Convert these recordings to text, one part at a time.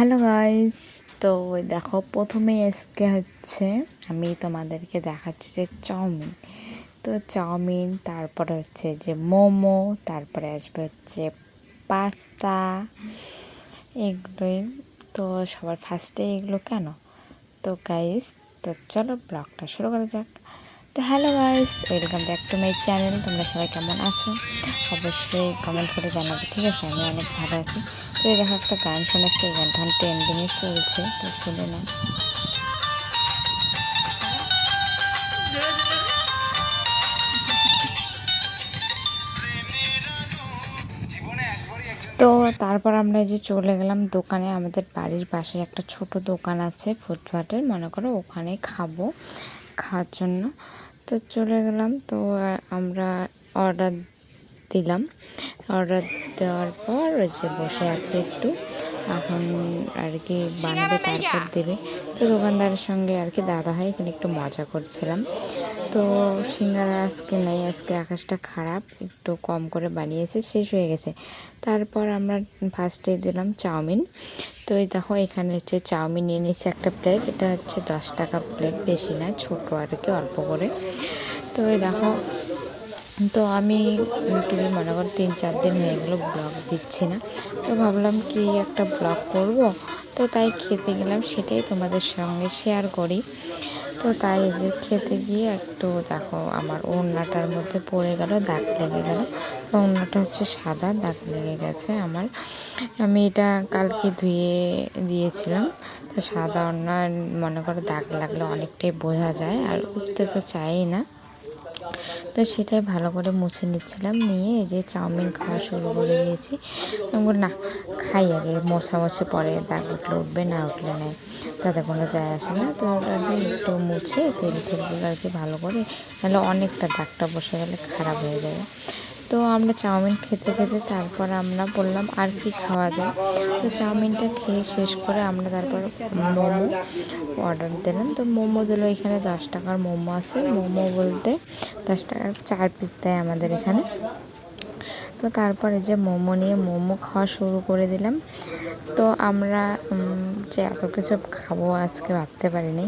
Hello guys তো দেখো, প্রথমে আজকে হচ্ছে আমি তোমাদেরকে দেখাচ্ছি যে চাউমিন। তো চাউমিন, তারপরে হচ্ছে যে মোমো, তারপরে আসবে হচ্ছে পাস্তা, এগুলোই। তো সবার ফার্স্টে এগুলো কেন? তো গাইস তো চলো ব্লগটা শুরু করা যাক। তো hello guys, welcome back to my channel, তোমরা সবাই কেমন আছো? অবশ্যই কমেন্ট করে জানাবে, ঠিক আছে? আমি অনেক ভালো আছি। তো এই দেখো একটা গান শোনাচ্ছি এই গানটা ট্রেন্ডিংয়ে চলছে, তো শুনে না তো তারপর আমরা যে চলে গেলাম দোকানে, আমাদের বাড়ির পাশে একটা ছোট দোকান আছে ফুটপাটের মনে করো ওখানে খাব। খাওয়ার জন্য। তো চলে গেলাম। তো আমরা অর্ডার দিলাম। অর্ডার দেওয়ার পর ওই যে বসে আছে একটু। এখন আর কি বানাবে তারপর দেবে। তো দোকানদারের সঙ্গে আর কি দাদা হয় এখানে একটু মজা করছিলাম। তো সিঙ্গারা আজকে নেই আজকে আকাশটা খারাপ। একটু কম করে বানিয়েছে শেষ হয়ে গেছে। তারপর আমরা ফার্স্টে দিলাম চাউমিন। তো এই দেখো, এখানে হচ্ছে চাউমিন নিয়ে একটা প্লেট এটা হচ্ছে দশ টাকা প্লেট বেশি না, ছোটো আর কি, অল্প করে। তো এই দেখো, তো আমি ইউটিউবে মনে করো তিন চার দিন হয়ে গেলো ব্লগ দিচ্ছি না। তো ভাবলাম কি একটা ব্লগ করব? তো তাই খেতে গেলাম, সেটাই তোমাদের সঙ্গে শেয়ার করি। তো তাই যে খেতে গিয়ে একটু দেখো আমার ওড়নাটার মধ্যে পড়ে গেল, দাগ লেগে গেল। ওড়নাটা হচ্ছে সাদা, দাগ লেগে গেছে আমার। আমি এটা কালকে ধুয়ে দিয়েছিলাম। তো সাদা ওড়না মনে করো দাগ লাগলে অনেকটাই বোঝা যায়, আর উঠতে তো চাই না। তো সেটাই ভালো করে মুছে নিচ্ছিলাম। নিয়ে এই যে চাউমিন খাওয়া শুরু করে দিয়েছি। না, খাই আগে মশা মশে পরে দাগ উঠলে উঠবে, না উঠলে নেই। তাতে কোনো যায় আসে না। তো ওটাকে একটু মুছে তেল তেলগুলো আর কি ভালো করে, তাহলে অনেকটা দাগটা বসে গেলে খারাপ হয়ে যাবে। তো আমরা চাউমিন খেতে খেতে তারপর আমরা বললাম আর কি খাওয়া যায়। তো চাউমিনটা খেয়ে শেষ করে আমরা তারপর মোমো অর্ডার দিলাম। তো মোমো দিল এখানে দশ টাকার মোমো আছে। মোমো বলতে দশ টাকার চার পিস দেয় আমাদের এখানে। তো তারপরে যে মোমো নিয়ে মোমো খাওয়া শুরু করে দিলাম। তো আমরা যে এত কিছু খাব আজকে ভাবতে পারিনি।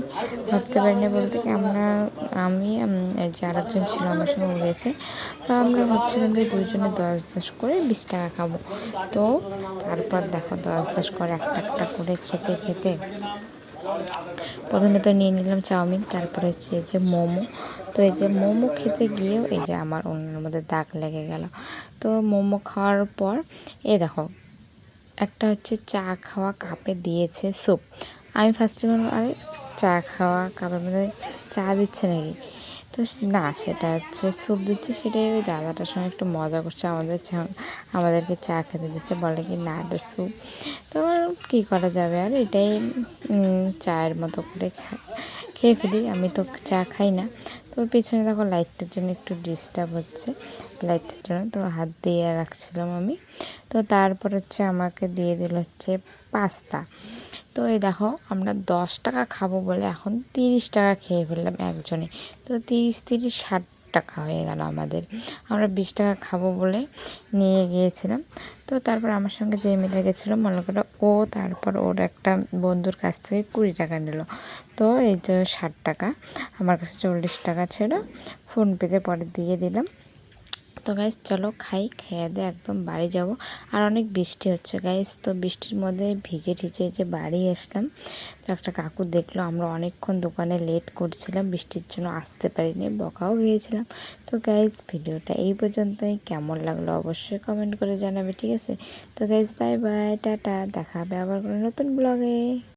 ভাবতে পারিনি বলতে কি আমরা, আমি যে আরেকজন ছিল আমার সঙ্গে গেছে, আমরা ভাবছিলাম যে দুজনে দশ দশ করে বিশ টাকা খাব। তো তারপর দেখো দশ দশ করে একটা একটা করে খেতে খেতে প্রথমে তো নিয়ে নিলাম চাউমিন, তারপরে হচ্ছে যে মোমো। তো এই যে মোমো খেতে গিয়েও এই যে আমার অন্যের মধ্যে দাগ লেগে গেল। তো মোমো খাওয়ার পর, এই দেখো একটা হচ্ছে চা খাওয়া কাপে দিয়েছে স্যুপ। আমি ফার্স্টে বললাম আরে চা খাওয়া কাপের মধ্যে চা দিচ্ছে নাকি? তো না, সেটা হচ্ছে স্যুপ দিচ্ছে, সেটাই ওই দাদাটার সঙ্গে একটু মজা করছে, আমাদের আমাদেরকে চা খেতে দিচ্ছে, বলে কি না এটা স্যুপ। তো কী করা যাবে আর? এটাই চায়ের মতো করে খেয়ে ফেলি। আমি তো চা খাই না। তো পিছনে দেখো লাইটটার জন্য একটু ডিস্টার্ব হচ্ছে, লাইটটার জন্য। তো হাত দিয়ে রাখছিলাম আমি। তো তারপর হচ্ছে আমাকে দিয়ে দিল হচ্ছে পাস্তা। তো এই দেখো, আমরা দশ টাকা খাব বলে এখন তিরিশ টাকা খেয়ে ফেললাম একজনে। তো তিরিশ তিরিশ, ষাট টাকা হয়ে গেল আমাদের। আমরা বিশ টাকা খাব বলে নিয়ে গিয়েছিলাম। তো তারপর আমার সঙ্গে যে মিলে গেছিল, মনে ও তারপর ওর একটা বন্ধুর কাছ থেকে কুড়ি টাকা নিল। তো এই যে ষাট টাকা, আমার কাছে চল্লিশ টাকা ছিল। ফোনপেতে পরে দিয়ে দিলাম। তো গাইস চলো খাই, খেয়ে দিয়ে একদম বাড়ি যাব। আর অনেক বৃষ্টি হচ্ছে গাইস তো বৃষ্টির মধ্যে ভিজে ঠিজে যে বাড়ি আসলাম, তো একটা কাকু দেখল আমরা অনেকক্ষণ দোকানে লেট করছিলাম, বৃষ্টির জন্য আসতে পারিনি, বকাও গিয়েছিলাম। তো গাইস ভিডিওটা এই পর্যন্তই। কেমন লাগল অবশ্যই কমেন্ট করে জানাবে, ঠিক আছে? তো গাইস বাই বাই টাটা, দেখা হবে আবার কোনো নতুন ব্লগে